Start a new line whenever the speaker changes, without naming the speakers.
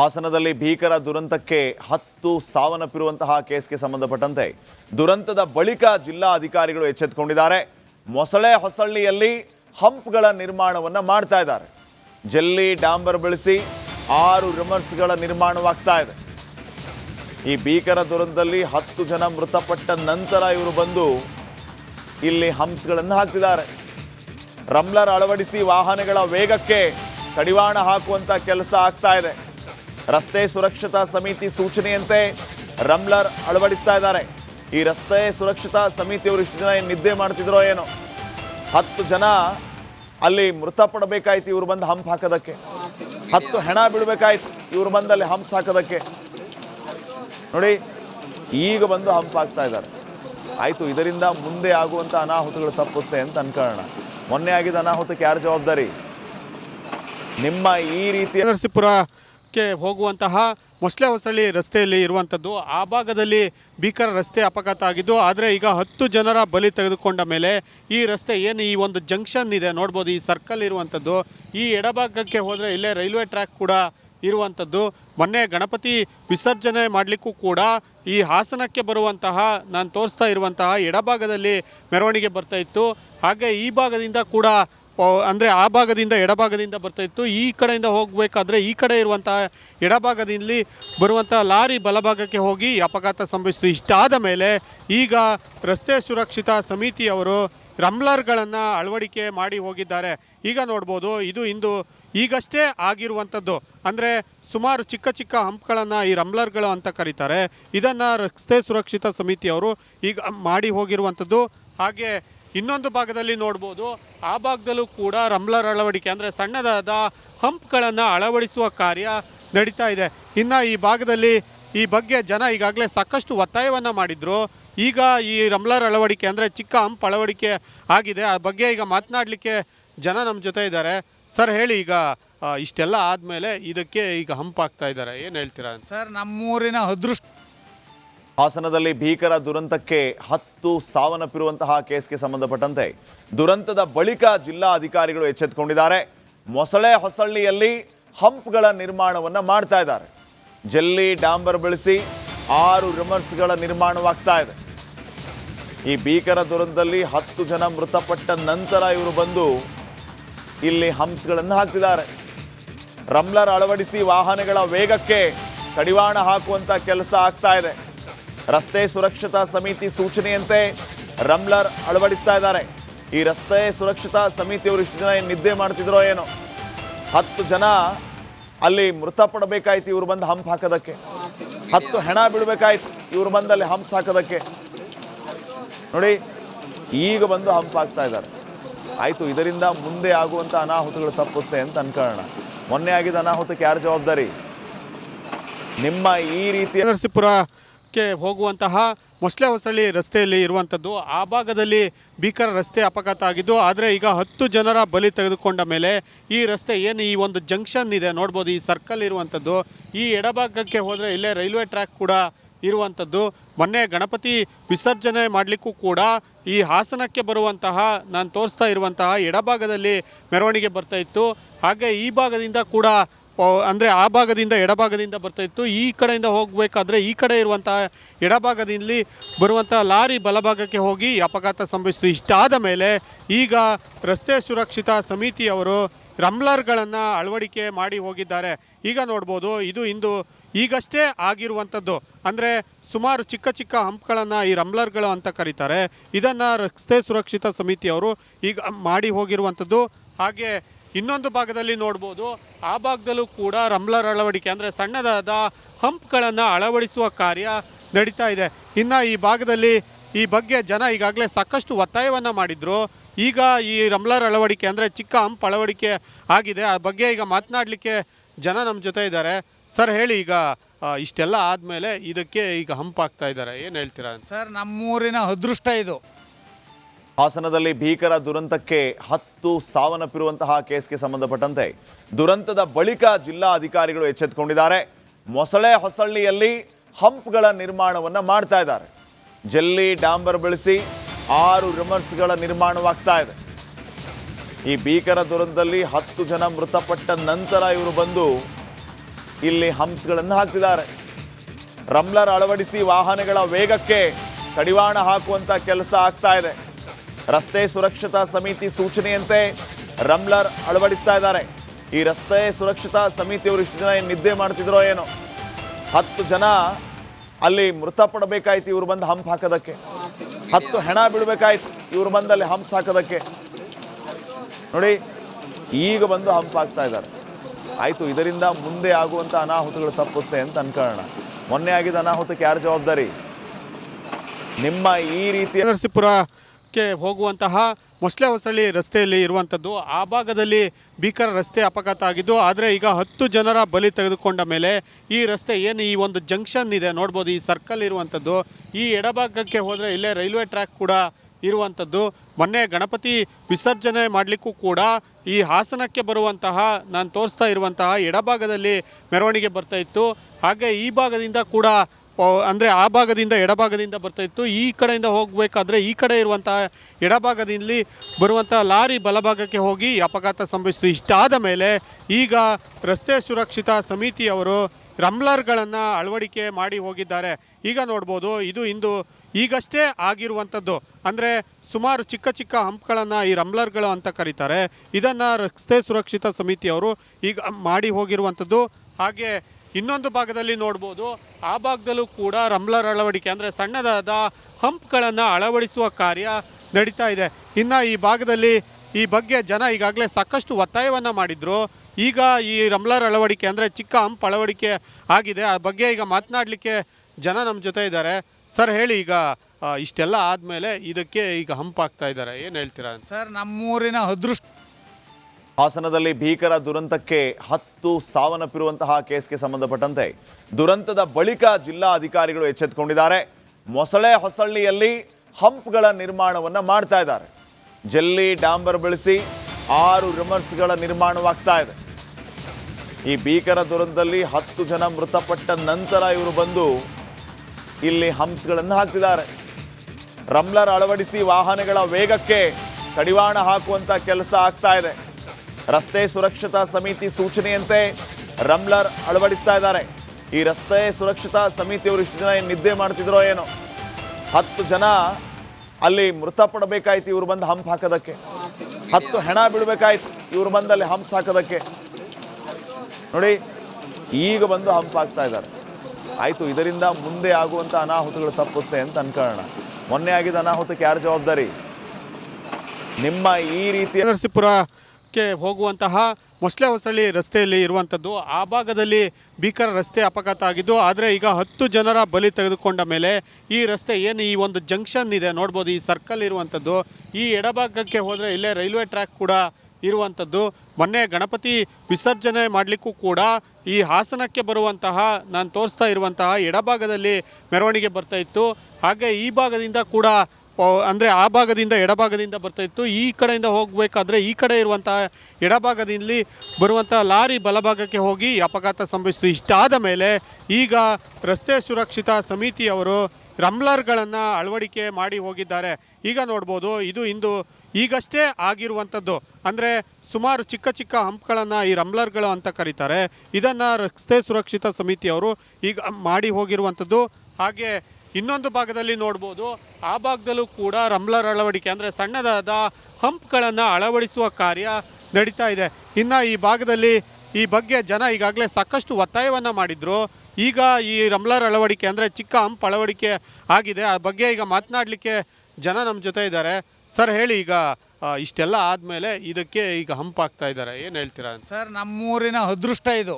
ಹಾಸನದಲ್ಲಿ ಭೀಕರ ದುರಂತಕ್ಕೆ ಹತ್ತು ಸಾವನ್ನಪ್ಪಿರುವಂತಹ ಕೇಸ್ಗೆ ಸಂಬಂಧಪಟ್ಟಂತೆ ದುರಂತದ ಬಳಿಕ ಜಿಲ್ಲಾ ಅಧಿಕಾರಿಗಳು ಎಚ್ಚೆತ್ತುಕೊಂಡಿದ್ದಾರೆ ಮೊಸಳೆ ಹೊಸಳ್ಳಿಯಲ್ಲಿ ಹಂಪ್ಗಳ ನಿರ್ಮಾಣವನ್ನ ಮಾಡ್ತಾ ಇದ್ದಾರೆ. ಜಲ್ಲಿ ಡಾಂಬರ್ ಬೆಳೆಸಿ ಆರು ರಿಮರ್ಸ್ಗಳ ನಿರ್ಮಾಣವಾಗ್ತಾ ಇದೆ. ಈ ಭೀಕರ ದುರಂತದಲ್ಲಿ ಹತ್ತು ಜನ ಮೃತಪಟ್ಟ ನಂತರ ಇವರು ಬಂದು ಇಲ್ಲಿ ಹಂಪ್ಸ್ಗಳನ್ನು ಹಾಕ್ತಿದ್ದಾರೆ. ರಮ್ಲರ್ ಅಳವಡಿಸಿ ವಾಹನಗಳ ವೇಗಕ್ಕೆ ಕಡಿವಾಣ ಹಾಕುವಂತ ಕೆಲಸ ಆಗ್ತಾ ಇದೆ. ರಸ್ತೆ ಸುರಕ್ಷತಾ ಸಮಿತಿ ಸೂಚನೆಯಂತೆ ರಮ್ಲರ್ ಅಳವಡಿಸ್ತಾ ಇದ್ದಾರೆ. ಈ ರಸ್ತೆ ಸುರಕ್ಷತಾ ಸಮಿತಿಯವರು ಇಷ್ಟು ಜನ ನಿದ್ದೆ ಮಾಡ್ತಿದ್ರೋ ಏನೋ? ಹತ್ತು ಜನ ಅಲ್ಲಿ ಮೃತಪಡಬೇಕಾಯ್ತು ಇವ್ರು ಬಂದು ಹಂಪ್ ಹಾಕೋದಕ್ಕೆ. ಹತ್ತು ಹೆಣ ಬಿಡ್ಬೇಕಾಯ್ತು ಇವ್ರು ಬಂದು ಅಲ್ಲಿ ಹಂಪ್ಸ್ ಹಾಕೋದಕ್ಕೆ. ನೋಡಿ, ಈಗ ಬಂದು ಹಂಪ್ ಹಾಕ್ತಾ ಇದ್ದಾರೆ. ಆಯ್ತು, ಇದರಿಂದ ಮುಂದೆ ಆಗುವಂತ ಅನಾಹುತಗಳು ತಪ್ಪುತ್ತೆ ಅಂತ ಅನ್ಕೊಳ್ಳೋಣ ಮೊನ್ನೆ ಆಗಿದ್ದ ಅನಾಹುತಕ್ಕೆ ಯಾರು ಜವಾಬ್ದಾರಿ? ನಿಮ್ಮ ಈ ರೀತಿಯ
ನರಸೀಪುರಕ್ಕೆ ಹೋಗುವಂತಹ ಮೊಸಳೆ ಹೊಸಳಿ ರಸ್ತೆಯಲ್ಲಿ ಇರುವಂಥದ್ದು. ಆ ಭಾಗದಲ್ಲಿ ಭೀಕರ ರಸ್ತೆ ಅಪಘಾತ ಆಗಿದ್ದು, ಆದರೆ ಈಗ ಹತ್ತು ಜನರ ಬಲಿ ತೆಗೆದುಕೊಂಡ ಮೇಲೆ ಈ ರಸ್ತೆ ಏನು ಈ ಒಂದು ಜಂಕ್ಷನ್ ಇದೆ ನೋಡ್ಬೋದು, ಈ ಸರ್ಕಲ್ ಇರುವಂಥದ್ದು. ಈ ಎಡಭಾಗಕ್ಕೆ ಹೋದರೆ ಇಲ್ಲೇ ರೈಲ್ವೆ ಟ್ರ್ಯಾಕ್ ಕೂಡ ಇರುವಂಥದ್ದು. ಮೊನ್ನೆ ಗಣಪತಿ ವಿಸರ್ಜನೆ ಮಾಡಲಿಕ್ಕೂ ಕೂಡ ಈ ಹಾಸನಕ್ಕೆ ಬರುವಂತಹ, ನಾನು ತೋರಿಸ್ತಾ ಇರುವಂತಹ ಎಡಭಾಗದಲ್ಲಿ ಮೆರವಣಿಗೆ ಬರ್ತಾ ಇತ್ತು. ಹಾಗೆ ಈ ಭಾಗದಿಂದ ಕೂಡ ಅಂದ್ರೆ ಆ ಭಾಗದಿಂದ ಎಡಭಾಗದಿಂದ ಬರ್ತಾ ಇತ್ತು. ಈ ಕಡೆಯಿಂದ ಹೋಗಬೇಕಾದ್ರೆ ಈ ಕಡೆ ಇರುವಂತಹ ಎಡಭಾಗದಲ್ಲಿ ಬರುವಂತಹ ಲಾರಿ ಬಲಭಾಗಕ್ಕೆ ಹೋಗಿ ಅಪಘಾತ ಸಂಭವಿಸಿತು. ಇಷ್ಟಾದ ಮೇಲೆ ಈಗ ರಸ್ತೆ ಸುರಕ್ಷಿತಾ ಸಮಿತಿಯವರು ರಮ್ಲರ್ಗಳನ್ನು ಅಳವಡಿಕೆ ಮಾಡಿ ಹೋಗಿದ್ದಾರೆ. ಈಗ ನೋಡ್ಬೋದು, ಇದು ಇಂದು ಈಗಷ್ಟೇ ಆಗಿರುವಂಥದ್ದು. ಅಂದರೆ ಸುಮಾರು ಚಿಕ್ಕ ಚಿಕ್ಕ ಹಂಪ್ಗಳನ್ನು ಈ ರಮ್ಲರ್ಗಳು ಅಂತ ಕರೀತಾರೆ. ಇದನ್ನು ರಸ್ತೆ ಸುರಕ್ಷಿತಾ ಸಮಿತಿಯವರು ಈಗ ಮಾಡಿ ಹೋಗಿರುವಂಥದ್ದು. ಹಾಗೆ ಇನ್ನೊಂದು ಭಾಗದಲ್ಲಿ ನೋಡ್ಬೋದು. ಆ ಭಾಗದಲ್ಲೂ ಕೂಡ ರಂಬ್ಲರ್ ಅಳವಡಿಕೆ ಅಂದರೆ ಸಣ್ಣದಾದ ಹಂಪ್ಗಳನ್ನು ಅಳವಡಿಸುವ ಕಾರ್ಯ ನಡೀತಾ ಇದೆ. ಇನ್ನು ಈ ಭಾಗದಲ್ಲಿ ಈ ಬಗ್ಗೆ ಜನ ಈಗಾಗಲೇ ಸಾಕಷ್ಟು ಒತ್ತಾಯವನ್ನು ಮಾಡಿದ್ರು. ಈಗ ಈ ರಂಬ್ಲರ್ ಅಳವಡಿಕೆ ಅಂದರೆ ಚಿಕ್ಕ ಹಂಪ್ ಅಳವಡಿಕೆ ಆಗಿದೆ. ಆ ಬಗ್ಗೆ ಈಗ ಮಾತನಾಡಲಿಕ್ಕೆ ಜನ ನಮ್ಮ ಜೊತೆ ಇದ್ದಾರೆ. ಸರ್ ಹೇಳಿ ಈಗ ಇಷ್ಟೆಲ್ಲ ಆದಮೇಲೆ ಇದಕ್ಕೆ ಈಗ ಹಂಪ್ ಆಗ್ತಾ ಇದ್ದಾರೆ. ಏನು ಹೇಳ್ತೀರಾ
ಸರ್, ನಮ್ಮೂರಿನ ಅದೃಷ್ಟ
ಹಾಸನದಲ್ಲಿ ಭೀಕರ ದುರಂತಕ್ಕೆ ಹತ್ತು ಸಾವನ್ನಪ್ಪಿರುವಂತಹ ಕೇಸ್ಗೆ ಸಂಬಂಧಪಟ್ಟಂತೆ ದುರಂತದ ಬಳಿಕ ಜಿಲ್ಲಾ ಅಧಿಕಾರಿಗಳು ಎಚ್ಚೆತ್ತುಕೊಂಡಿದ್ದಾರೆ ಮೊಸಳೆ ಹೊಸಳ್ಳಿಯಲ್ಲಿ ಹಂಪ್ಗಳ ನಿರ್ಮಾಣವನ್ನ ಮಾಡ್ತಾ ಇದ್ದಾರೆ. ಜಲ್ಲಿ ಡಾಂಬರ್ ಬೆಳೆಸಿ ಆರು ರಿಮರ್ಸ್ಗಳ ನಿರ್ಮಾಣವಾಗ್ತಾ ಇದೆ. ಈ ಭೀಕರ ದುರಂತದಲ್ಲಿ ಹತ್ತು ಜನ ಮೃತಪಟ್ಟ ನಂತರ ಇವರು ಬಂದು ಇಲ್ಲಿ ಹಂಪ್ಸ್ಗಳನ್ನು ಹಾಕ್ತಿದ್ದಾರೆ. ರಮ್ಲರ್ ಅಳವಡಿಸಿ ವಾಹನಗಳ ವೇಗಕ್ಕೆ ಕಡಿವಾಣ ಹಾಕುವಂತ ಕೆಲಸ ಆಗ್ತಾ ಇದೆ. ರಸ್ತೆ ಸುರಕ್ಷತಾ ಸಮಿತಿ ಸೂಚನೆಯಂತೆ ರಮ್ಲರ್ ಅಳವಡಿಸ್ತಾ ಇದ್ದಾರೆ. ಈ ರಸ್ತೆ ಸುರಕ್ಷತಾ ಸಮಿತಿಯವರು ಇಷ್ಟು ಜನ ನಿದ್ದೆ ಮಾಡ್ತಿದ್ರೋ ಏನೋ? ಹತ್ತು ಜನ ಅಲ್ಲಿ ಮೃತಪಡಬೇಕಾಯ್ತು ಇವ್ರು ಬಂದು ಹಂಪ್ ಹಾಕೋದಕ್ಕೆ. ಹತ್ತು ಹೆಣ ಬಿಡ್ಬೇಕಾಯ್ತು ಇವ್ರು ಬಂದು ಅಲ್ಲಿ ಹಂಪ್ಸ್ ಹಾಕೋದಕ್ಕೆ. ನೋಡಿ, ಈಗ ಬಂದು ಹಂಪ್ ಹಾಕ್ತಾ ಇದ್ದಾರೆ. ಆಯ್ತು, ಇದರಿಂದ ಮುಂದೆ ಆಗುವಂತ ಅನಾಹುತಗಳು ತಪ್ಪುತ್ತೆ ಅಂತ ಅನ್ಕೊಳ್ಳೋಣ ಮೊನ್ನೆ ಆಗಿದ್ದ ಅನಾಹುತಕ್ಕೆ ಯಾರು ಜವಾಬ್ದಾರಿ? ನಿಮ್ಮ ಈ ರೀತಿಯ
ನರಸೀಪುರಕ್ಕೆ ಹೋಗುವಂತಹ ಮೊಸಳೆ ಹೊಸಳಿ ರಸ್ತೆಯಲ್ಲಿ ಇರುವಂಥದ್ದು. ಆ ಭಾಗದಲ್ಲಿ ಭೀಕರ ರಸ್ತೆ ಅಪಘಾತ ಆಗಿದ್ದು, ಆದರೆ ಈಗ ಹತ್ತು ಜನರ ಬಲಿ ತೆಗೆದುಕೊಂಡ ಮೇಲೆ ಈ ರಸ್ತೆ ಏನು ಈ ಒಂದು ಜಂಕ್ಷನ್ ಇದೆ ನೋಡ್ಬೋದು, ಈ ಸರ್ಕಲ್ ಇರುವಂಥದ್ದು. ಈ ಎಡಭಾಗಕ್ಕೆ ಹೋದರೆ ಇಲ್ಲೇ ರೈಲ್ವೆ ಟ್ರ್ಯಾಕ್ ಕೂಡ ಇರುವಂಥದ್ದು. ಮೊನ್ನೆ ಗಣಪತಿ ವಿಸರ್ಜನೆ ಮಾಡಲಿಕ್ಕೂ ಕೂಡ ಈ ಹಾಸನಕ್ಕೆ ಬರುವಂತಹ, ನಾನು ತೋರಿಸ್ತಾ ಇರುವಂತಹ ಎಡಭಾಗದಲ್ಲಿ ಮೆರವಣಿಗೆ ಬರ್ತಾ ಇತ್ತು. ಹಾಗೆ ಈ ಭಾಗದಿಂದ ಕೂಡ ಅಂದ್ರೆ ಆ ಭಾಗದಿಂದ ಎಡಭಾಗದಿಂದ ಬರ್ತಾ ಇತ್ತು. ಈ ಕಡೆಯಿಂದ ಹೋಗಬೇಕಾದ್ರೆ ಈ ಕಡೆ ಇರುವಂತಹ ಎಡಭಾಗದಲ್ಲಿ ಬರುವಂತಹ ಲಾರಿ ಬಲಭಾಗಕ್ಕೆ ಹೋಗಿ ಅಪಘಾತ ಸಂಭವಿಸಿತು. ಇಷ್ಟಾದ ಮೇಲೆ ಈಗ ರಸ್ತೆ ಸುರಕ್ಷಿತಾ ಸಮಿತಿಯವರು ರಮ್ಲರ್ಗಳನ್ನು ಅಳವಡಿಕೆ ಮಾಡಿ ಹೋಗಿದ್ದಾರೆ. ಈಗ ನೋಡ್ಬೋದು, ಇದು ಇಂದು ಈಗಷ್ಟೇ ಆಗಿರುವಂಥದ್ದು. ಅಂದರೆ ಸುಮಾರು ಚಿಕ್ಕ ಚಿಕ್ಕ ಹಂಪ್ಗಳನ್ನು ಈ ರಮ್ಲರ್ಗಳು ಅಂತ ಕರೀತಾರೆ. ಇದನ್ನು ರಸ್ತೆ ಸುರಕ್ಷಿತಾ ಸಮಿತಿಯವರು ಈಗ ಮಾಡಿ ಹೋಗಿರುವಂಥದ್ದು. ಹಾಗೆ ಇನ್ನೊಂದು ಭಾಗದಲ್ಲಿ ನೋಡ್ಬೋದು. ಆ ಭಾಗದಲ್ಲೂ ಕೂಡ ರಂಬ್ಲರ್ ಅಳವಡಿಕೆ ಅಂದರೆ ಸಣ್ಣದಾದ ಹಂಪ್ಗಳನ್ನು ಅಳವಡಿಸುವ ಕಾರ್ಯ ನಡೀತಾ ಇದೆ. ಇನ್ನು ಈ ಭಾಗದಲ್ಲಿ ಈ ಬಗ್ಗೆ ಜನ ಈಗಾಗಲೇ ಸಾಕಷ್ಟು ಒತ್ತಾಯವನ್ನು ಮಾಡಿದ್ರು. ಈಗ ಈ ರಂಬ್ಲರ್ ಅಳವಡಿಕೆ ಅಂದರೆ ಚಿಕ್ಕ ಹಂಪ್ ಅಳವಡಿಕೆ ಆಗಿದೆ. ಆ ಬಗ್ಗೆ ಈಗ ಮಾತನಾಡಲಿಕ್ಕೆ ಜನ ನಮ್ಮ ಜೊತೆ ಇದ್ದಾರೆ. ಸರ್ ಹೇಳಿ ಈಗ ಇಷ್ಟೆಲ್ಲ ಆದಮೇಲೆ ಇದಕ್ಕೆ ಈಗ ಹಂಪ್ ಆಗ್ತಾ ಇದ್ದಾರೆ. ಏನು ಹೇಳ್ತೀರಾ?
ಸರ್, ನಮ್ಮೂರಿನ ಅದೃಷ್ಟ ಇದು.
ಹಾಸನದಲ್ಲಿ ಭೀಕರ ದುರಂತಕ್ಕೆ ಹತ್ತು ಸಾವನ್ನಪ್ಪಿರುವಂತಹ ಕೇಸ್ಗೆ ಸಂಬಂಧಪಟ್ಟಂತೆ ದುರಂತದ ಬಳಿಕ ಜಿಲ್ಲಾ ಅಧಿಕಾರಿಗಳು ಎಚ್ಚೆತ್ತುಕೊಂಡಿದ್ದಾರೆ ಮೊಸಳೆ ಹೊಸಳ್ಳಿಯಲ್ಲಿ ಹಂಪ್ಗಳ ನಿರ್ಮಾಣವನ್ನ ಮಾಡ್ತಾ ಇದ್ದಾರೆ. ಜಲ್ಲಿ ಡಾಂಬರ್ ಬೆಳೆಸಿ ಆರು ರಿಮರ್ಸ್ಗಳ ನಿರ್ಮಾಣವಾಗ್ತಾ ಇದೆ. ಈ ಭೀಕರ ದುರಂತದಲ್ಲಿ ಹತ್ತು ಜನ ಮೃತಪಟ್ಟ ನಂತರ ಇವರು ಬಂದು ಇಲ್ಲಿ ಹಂಪ್ಸ್ಗಳನ್ನು ಹಾಕ್ತಿದ್ದಾರೆ. ರಮ್ಲರ್ ಅಳವಡಿಸಿ ವಾಹನಗಳ ವೇಗಕ್ಕೆ ಕಡಿವಾಣ ಹಾಕುವಂತ ಕೆಲಸ ಆಗ್ತಾ ಇದೆ. ರಸ್ತೆ ಸುರಕ್ಷತಾ ಸಮಿತಿ ಸೂಚನೆಯಂತೆ ರಮ್ಲರ್ ಅಳವಡಿಸ್ತಾ ಇದ್ದಾರೆ. ಈ ರಸ್ತೆ ಸುರಕ್ಷತಾ ಸಮಿತಿಯವರು ಇಷ್ಟು ಜನ ಏನ್ ನಿದ್ದೆ ಮಾಡ್ತಿದ್ರೋ ಏನೋ? ಹತ್ತು ಜನ ಅಲ್ಲಿ ಮೃತಪಡಬೇಕಾಯ್ತು ಇವ್ರು ಬಂದು ಹಂಪ್ ಹಾಕೋದಕ್ಕೆ. ಹತ್ತು ಹೆಣ ಬಿಡಬೇಕಾಯ್ತು ಇವ್ರು ಬಂದು ಅಲ್ಲಿ ಹಂಪ್ಸ್ ಹಾಕೋದಕ್ಕೆ ನೋಡಿ, ಈಗ ಬಂದು ಹಂಪ್ ಹಾಕ್ತಾ ಇದ್ದಾರೆ. ಆಯ್ತು, ಇದರಿಂದ ಮುಂದೆ ಆಗುವಂತ ಅನಾಹುತಗಳು ತಪ್ಪುತ್ತೆ ಅಂತ ಅನ್ಕೊಳ್ಳೋಣ ಮೊನ್ನೆ ಆಗಿದ್ದ ಅನಾಹುತಕ್ಕೆ ಯಾರು ಜವಾಬ್ದಾರಿ? ನಿಮ್ಮ ಈ ರೀತಿಯ
ನರಸೀಪುರಕ್ಕೆ ಹೋಗುವಂತಹ ಮೊಸಳೆ ಹೊಸಳಿ ರಸ್ತೆಯಲ್ಲಿ ಇರುವಂಥದ್ದು. ಆ ಭಾಗದಲ್ಲಿ ಭೀಕರ ರಸ್ತೆ ಅಪಘಾತ ಆಗಿದ್ದು, ಆದರೆ ಈಗ ಹತ್ತು ಜನರ ಬಲಿ ತೆಗೆದುಕೊಂಡ ಮೇಲೆ ಈ ರಸ್ತೆ ಏನು ಈ ಒಂದು ಜಂಕ್ಷನ್ ಇದೆ ನೋಡ್ಬೋದು, ಈ ಸರ್ಕಲ್ ಇರುವಂಥದ್ದು. ಈ ಎಡಭಾಗಕ್ಕೆ ಹೋದರೆ ಇಲ್ಲೇ ರೈಲ್ವೆ ಟ್ರ್ಯಾಕ್ ಕೂಡ ಇರುವಂಥದ್ದು. ಮೊನ್ನೆ ಗಣಪತಿ ವಿಸರ್ಜನೆ ಮಾಡಲಿಕ್ಕೂ ಕೂಡ ಈ ಹಾಸನಕ್ಕೆ ಬರುವಂತಹ, ನಾನು ತೋರಿಸ್ತಾ ಇರುವಂತಹ ಎಡಭಾಗದಲ್ಲಿ ಮೆರವಣಿಗೆ ಬರ್ತಾ ಇತ್ತು. ಹಾಗೆ ಈ ಭಾಗದಿಂದ ಕೂಡ ಅಂದ್ರೆ ಆ ಭಾಗದಿಂದ ಎಡಭಾಗದಿಂದ ಬರ್ತಾ ಇತ್ತು. ಈ ಕಡೆಯಿಂದ ಹೋಗಬೇಕಾದ್ರೆ ಈ ಕಡೆ ಇರುವಂತಹ ಎಡಭಾಗದಲ್ಲಿ ಬರುವಂತಹ ಲಾರಿ ಬಲಭಾಗಕ್ಕೆ ಹೋಗಿ ಅಪಘಾತ ಸಂಭವಿಸಿತು. ಇಷ್ಟಾದ ಮೇಲೆ ಈಗ ರಸ್ತೆ ಸುರಕ್ಷಿತಾ ಸಮಿತಿಯವರು ರಮ್ಲರ್ಗಳನ್ನು ಅಳವಡಿಕೆ ಮಾಡಿ ಹೋಗಿದ್ದಾರೆ. ಈಗ ನೋಡ್ಬೋದು, ಇದು ಇಂದು ಈಗಷ್ಟೇ ಆಗಿರುವಂಥದ್ದು. ಅಂದರೆ ಸುಮಾರು ಚಿಕ್ಕ ಚಿಕ್ಕ ಹಂಪ್ಗಳನ್ನು ಈ ರಮ್ಲರ್ಗಳು ಅಂತ ಕರೀತಾರೆ. ಇದನ್ನು ರಸ್ತೆ ಸುರಕ್ಷಿತ ಸಮಿತಿಯವರು ಈಗ ಮಾಡಿ ಹೋಗಿರುವಂಥದ್ದು. ಹಾಗೆ ಇನ್ನೊಂದು ಭಾಗದಲ್ಲಿ ನೋಡ್ಬೋದು. ಆ ಭಾಗದಲ್ಲೂ ಕೂಡ ರಂಬ್ಲರ್ ಅಳವಡಿಕೆ ಅಂದರೆ ಸಣ್ಣದಾದ ಹಂಪ್ಗಳನ್ನು ಅಳವಡಿಸುವ ಕಾರ್ಯ ನಡೀತಾ ಇದೆ. ಇನ್ನು ಈ ಭಾಗದಲ್ಲಿ ಈ ಬಗ್ಗೆ ಜನ ಈಗಾಗಲೇ ಸಾಕಷ್ಟು ಒತ್ತಾಯವನ್ನು ಮಾಡಿದ್ರು. ಈಗ ಈ ರಂಬ್ಲರ್ ಅಳವಡಿಕೆ ಅಂದರೆ ಚಿಕ್ಕ ಹಂಪ್ ಅಳವಡಿಕೆ ಆಗಿದೆ. ಆ ಬಗ್ಗೆ ಈಗ ಮಾತನಾಡಲಿಕ್ಕೆ ಜನ ನಮ್ಮ ಜೊತೆ ಇದ್ದಾರೆ. ಸರ್ ಹೇಳಿ ಈಗ ಇಷ್ಟೆಲ್ಲ ಆದಮೇಲೆ ಇದಕ್ಕೆ ಈಗ ಹಂಪ್ ಆಗ್ತಾ ಇದ್ದಾರೆ. ಏನು ಹೇಳ್ತೀರಾ?
ಸರ್, ನಮ್ಮೂರಿನ ಅದೃಷ್ಟ
ಹಾಸನದಲ್ಲಿ ಭೀಕರ ದುರಂತಕ್ಕೆ ಹತ್ತು ಸಾವನ್ನಪ್ಪಿರುವಂತಹ ಕೇಸ್ಗೆ ಸಂಬಂಧಪಟ್ಟಂತೆ ದುರಂತದ ಬಳಿಕ ಜಿಲ್ಲಾ ಅಧಿಕಾರಿಗಳು ಎಚ್ಚೆತ್ತುಕೊಂಡಿದ್ದಾರೆ ಮೊಸಳೆ ಹೊಸಳ್ಳಿಯಲ್ಲಿ ಹಂಪ್ಗಳ ನಿರ್ಮಾಣವನ್ನ ಮಾಡ್ತಾ ಇದ್ದಾರೆ. ಜಲ್ಲಿ ಡಾಂಬರ್ ಬೆಳೆಸಿ ಆರು ರಿಮರ್ಸ್ಗಳ ನಿರ್ಮಾಣವಾಗ್ತಾ ಇದೆ. ಈ ಭೀಕರ ದುರಂತದಲ್ಲಿ ಹತ್ತು ಜನ ಮೃತಪಟ್ಟ ನಂತರ ಇವರು ಬಂದು ಇಲ್ಲಿ ಹಂಪ್ಸ್ಗಳನ್ನು ಹಾಕ್ತಿದ್ದಾರೆ. ರಮ್ಲರ್ ಅಳವಡಿಸಿ ವಾಹನಗಳ ವೇಗಕ್ಕೆ ಕಡಿವಾಣ ಹಾಕುವಂತ ಕೆಲಸ ಆಗ್ತಾ ಇದೆ. ರಸ್ತೆ ಸುರಕ್ಷತಾ ಸಮಿತಿ ಸೂಚನೆಯಂತೆ ರಮ್ಲರ್ ಅಳವಡಿಸ್ತಾ ಇದ್ದಾರೆ. ಈ ರಸ್ತೆ ಸುರಕ್ಷತಾ ಸಮಿತಿಯವರು ಇಷ್ಟು ಜನ ನಿದ್ದೆ ಮಾಡ್ತಿದ್ರೋ ಏನೋ? ಹತ್ತು ಜನ ಅಲ್ಲಿ ಮೃತಪಡಬೇಕಾಯ್ತು ಇವ್ರು ಬಂದು ಹಂಪ್ ಹಾಕೋದಕ್ಕೆ. ಹತ್ತು ಹೆಣ ಬಿಡ್ಬೇಕಾಯ್ತು ಇವ್ರು ಬಂದು ಅಲ್ಲಿ ಹಂಪ್ಸ್ ಹಾಕೋದಕ್ಕೆ. ನೋಡಿ, ಈಗ ಬಂದು ಹಂಪ್ ಹಾಕ್ತಾ ಇದ್ದಾರೆ. ಆಯ್ತು, ಇದರಿಂದ ಮುಂದೆ ಆಗುವಂತ ಅನಾಹುತಗಳು ತಪ್ಪುತ್ತೆ ಅಂತ ಅನ್ಕೊಳ್ಳೋಣ ಮೊನ್ನೆ ಆಗಿದ್ದ ಅನಾಹುತಕ್ಕೆ ಯಾರು ಜವಾಬ್ದಾರಿ? ನಿಮ್ಮ ಈ ರೀತಿಯ
ನರಸೀಪುರಕ್ಕೆ ಹೋಗುವಂತಹ ಮೊಸಳೆ ಹೊಸಳಿ ರಸ್ತೆಯಲ್ಲಿ ಇರುವಂಥದ್ದು. ಆ ಭಾಗದಲ್ಲಿ ಭೀಕರ ರಸ್ತೆ ಅಪಘಾತ ಆಗಿದ್ದು, ಆದರೆ ಈಗ ಹತ್ತು ಜನರ ಬಲಿ ತೆಗೆದುಕೊಂಡ ಮೇಲೆ ಈ ರಸ್ತೆ ಏನು ಈ ಒಂದು ಜಂಕ್ಷನ್ ಇದೆ ನೋಡ್ಬೋದು, ಈ ಸರ್ಕಲ್ ಇರುವಂಥದ್ದು. ಈ ಎಡಭಾಗಕ್ಕೆ ಹೋದರೆ ಇಲ್ಲೇ ರೈಲ್ವೆ ಟ್ರ್ಯಾಕ್ ಕೂಡ ಇರುವಂಥದ್ದು. ಮೊನ್ನೆ ಗಣಪತಿ ವಿಸರ್ಜನೆ ಮಾಡಲಿಕ್ಕೂ ಕೂಡ ಈ ಹಾಸನಕ್ಕೆ ಬರುವಂತಹ, ನಾನು ತೋರಿಸ್ತಾ ಇರುವಂತಹ ಎಡಭಾಗದಲ್ಲಿ ಮೆರವಣಿಗೆ ಬರ್ತಾ ಇತ್ತು. ಹಾಗೆ ಈ ಭಾಗದಿಂದ ಕೂಡ ಅಂದ್ರೆ ಆ ಭಾಗದಿಂದ ಎಡಭಾಗದಿಂದ ಬರ್ತಾ ಇತ್ತು. ಈ ಕಡೆಯಿಂದ ಹೋಗಬೇಕಾದ್ರೆ ಈ ಕಡೆ ಇರುವಂತಹ ಎಡಭಾಗದಲ್ಲಿ ಬರುವಂತಹ ಲಾರಿ ಬಲಭಾಗಕ್ಕೆ ಹೋಗಿ ಅಪಘಾತ ಸಂಭವಿಸಿತು. ಇಷ್ಟಾದ ಮೇಲೆ ಈಗ ರಸ್ತೆ ಸುರಕ್ಷಿತಾ ಸಮಿತಿಯವರು ರಮ್ಲರ್ಗಳನ್ನು ಅಳವಡಿಕೆ ಮಾಡಿ ಹೋಗಿದ್ದಾರೆ. ಈಗ ನೋಡ್ಬೋದು, ಇದು ಇಂದು ಈಗಷ್ಟೇ ಆಗಿರುವಂಥದ್ದು ಅಂದರೆ ಸುಮಾರು ಚಿಕ್ಕ ಚಿಕ್ಕ ಹಂಪ್ಗಳನ್ನು ಈ ರಮ್ಲರ್ಗಳು ಅಂತ ಕರೀತಾರೆ. ಇದನ್ನು ರಸ್ತೆ ಸುರಕ್ಷಿತ ಸಮಿತಿಯವರು ಈಗ ಮಾಡಿ ಹೋಗಿರುವಂಥದ್ದು ಹಾಗೆ ಇನ್ನೊಂದು ಭಾಗದಲ್ಲಿ ನೋಡ್ಬೋದು. ಆ ಭಾಗದಲ್ಲೂ ಕೂಡ ರಂಬ್ಲರ್ ಅಳವಡಿಕೆ ಅಂದರೆ ಸಣ್ಣದಾದ ಹಂಪ್ಗಳನ್ನು ಅಳವಡಿಸುವ ಕಾರ್ಯ ನಡೀತಾ ಇದೆ. ಇನ್ನು ಈ ಭಾಗದಲ್ಲಿ ಈ ಬಗ್ಗೆ ಜನ ಈಗಾಗಲೇ ಸಾಕಷ್ಟು ಒತ್ತಾಯವನ್ನು ಮಾಡಿದ್ರು. ಈಗ ಈ ರಂಬ್ಲರ್ ಅಳವಡಿಕೆ ಅಂದರೆ ಚಿಕ್ಕ ಹಂಪ್ ಅಳವಡಿಕೆ ಆಗಿದೆ. ಆ ಬಗ್ಗೆ ಈಗ ಮಾತನಾಡಲಿಕ್ಕೆ ಜನ ನಮ್ಮ ಜೊತೆ ಇದ್ದಾರೆ. ಸರ್ ಹೇಳಿ ಈಗ ಇಷ್ಟೆಲ್ಲ ಆದಮೇಲೆ ಇದಕ್ಕೆ ಈಗ ಹಂಪ್ ಆಗ್ತಾ ಇದ್ದಾರೆ. ಏನು ಹೇಳ್ತೀರಾ
ಸರ್, ನಮ್ಮೂರಿನ ಅದೃಷ್ಟ ಇದು.